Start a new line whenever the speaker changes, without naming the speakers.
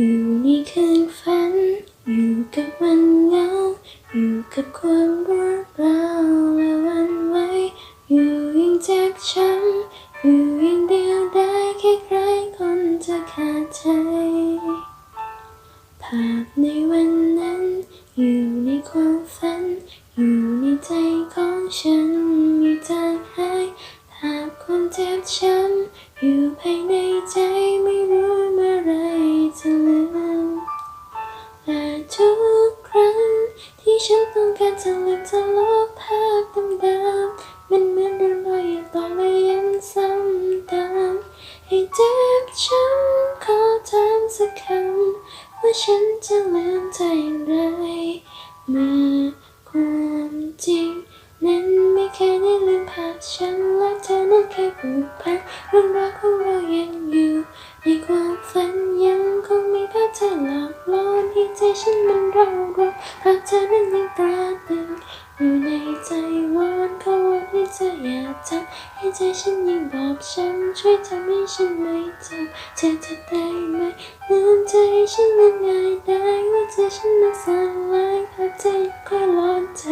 อยู่ในคืนฝัน อยู่กับวันเงา อยู่กับความรวดร้าวและวันไหวอยู่ยังเจ็บช้ำอยู่ยังเดียวได้แค่ใครคนจะขาดใจ ภาพในวันนั้น อยู่ในความฝัน อยู่ในใจของฉันม่จางหายภาพความเจ็บช้ำอยู่ภายในใจไม่ ที่ฉันต้องการจะลืมจะลบภาพดิมๆมันเหมือนเรื่องรอยอยู่ต่อและย้ำซ้ำติมให้เจ็บช้ำขอถามสักคำว่าฉันจะลืมใจอย่างไรเมื่อความจริง นั้นไม่เคยได้ลืมภาพฉันและเธอนั้นเคยผูกพันเรื่องราวของเรายังอยู่ ในความฝันยังคงมีภาพเธอหลอกล่อ ให้ใจฉันมันเร่าร้อนภาพเธอนั้นยังตราตรึงอยู่ในใจวอนขอวอนให้เธออย่าจำให้ใจฉันยังบอบช้ำช่วยทำให้ฉันไม่จำเธอจะได้ไหมลืมใจฉันนั้นง่ายได้ว่าใจฉันนั้นสลายหากใจค่อยร้อนใจ